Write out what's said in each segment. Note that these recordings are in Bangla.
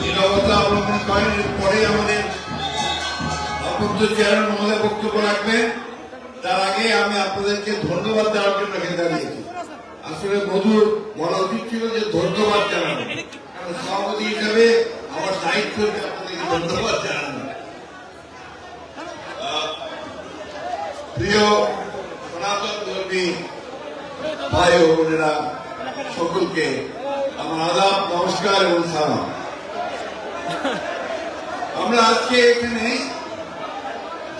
নিরবতা অবলম্বন করেন পরে আমাদের অপত্য চেয়ারম্যান মহোদয় বক্তব্য রাখবেন তার আগে আমি আপনাদেরকে ধন্যবাদ দেওয়ার জন্য এখানে দাঁড়িয়েছি আসলে মধুর বলা উচিত ছিল যে ধন্যবাদ জানানো সভাপতি হিসাবে আমার দায়িত্ব আপনাদেরকে ধন্যবাদ জানানো প্রিয় সনাতন ধর্মী ভাই ও বোনেরা সকলকে আমার আদাব, নমস্কার এবং সালাম। আমরা আজকে এখানে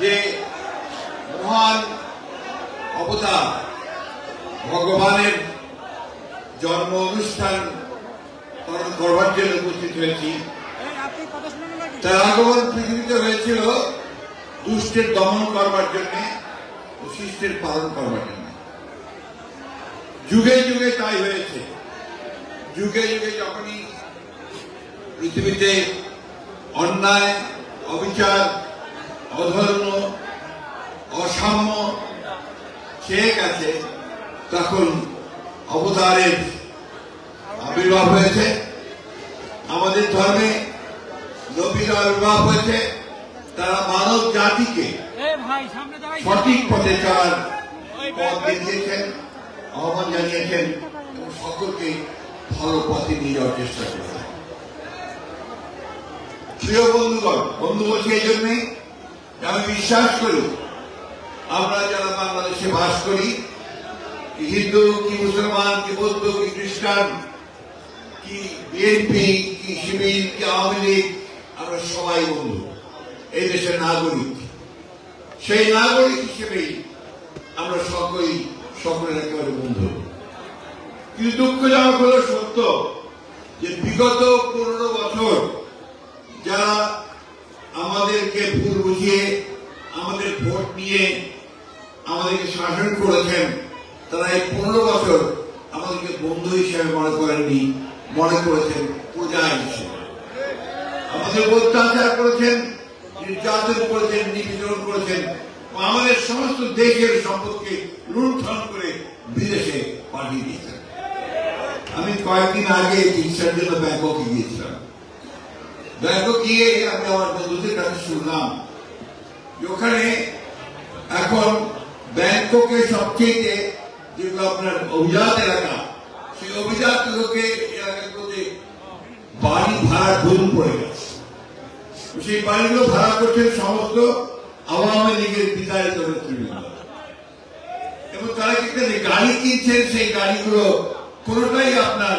যে মহান অবতার, ভগবানের জন্ম অনুষ্ঠান পালন করবার জন্য উপস্থিত হয়েছি। তার আগমন পৃথিবীতে হয়েছিল দুষ্টের দমন করবার জন্য শিষ্টের পালন করবার জন্য। যুগে যুগে তাই হয়েছে। যুগে যুগে যখনই পৃথিবীতে অন্যায় অবিচার অধর্ম অসাম্য খেয়ে গেছে তখন অবতারের আবির্ভাব হয়েছে। আমাদের ধর্মে নবীর আবির্ভাব হয়েছে। তারা মানব জাতিকে সঠিক পথে চলার পথ দেখিয়েছেন আহ্বান জানিয়েছেন এবং সকলকে ভালো নিয়ে যাওয়ার চেষ্টা করেছেন প্রিয় বন্ধুগণ, বন্ধু বলছি এই জন্যে আমি বিশ্বাস করি, আমরা যারা বাংলাদেশে বাস করি, কি হিন্দু, কি মুসলমান, কি বৌদ্ধ, কি খ্রিস্টান, কি বিএনপি কি শিবির, কি আওয়ামী লীগ, আমরা সবাই বন্ধু, এই দেশের নাগরিক। সেই নাগরিক হিসেবেই আমরা সকলেই সকলের একেবারে বন্ধু। কিন্তু দুঃখজনক হলো সত্য যে বিগত পনেরো বছর যারা আমাদেরকে ভুল বুঝিয়ে, আমাদের ভোট নিয়ে আমাদেরকে শাসন করেছেন, তারা এই পনেরো বছর আমাদেরকে বন্ধু হিসেবে মনে করেননি, মনে করেছেন পূজা হিসেবে। আমাদের অত্যাচার করেছেন, নির্যাতন করেছেন, নিপীড়ন করেছেন আমাদের সমস্ত দেশের সম্পদকে লুণ্ঠন করে বিদেশে পাঠিয়ে দিয়েছেন। আমি কয়েকদিন আগে চিকিৎসার জন্য ব্যাংককে গিয়েছিলাম ব্যাংকক গিয়ে আমি আমার বন্ধুদের কাছে শুনলাম ওখানে এখন ব্যাংককে সবচেয়ে যেগুলো আপনার অভিজাত এলাকা, সেই অভিজাত লোকে বাড়ি ভাড়া ধরুন পড়ে গেছে। সেই বাড়িগুলো ভাড়া করছেন সমস্ত আওয়ামী লীগের বিদায়িত নেতৃবৃন্দ। এবং তারা কিন্তু গাড়ি কিনছেন, সেই গাড়িগুলো কোনোটাই আপনার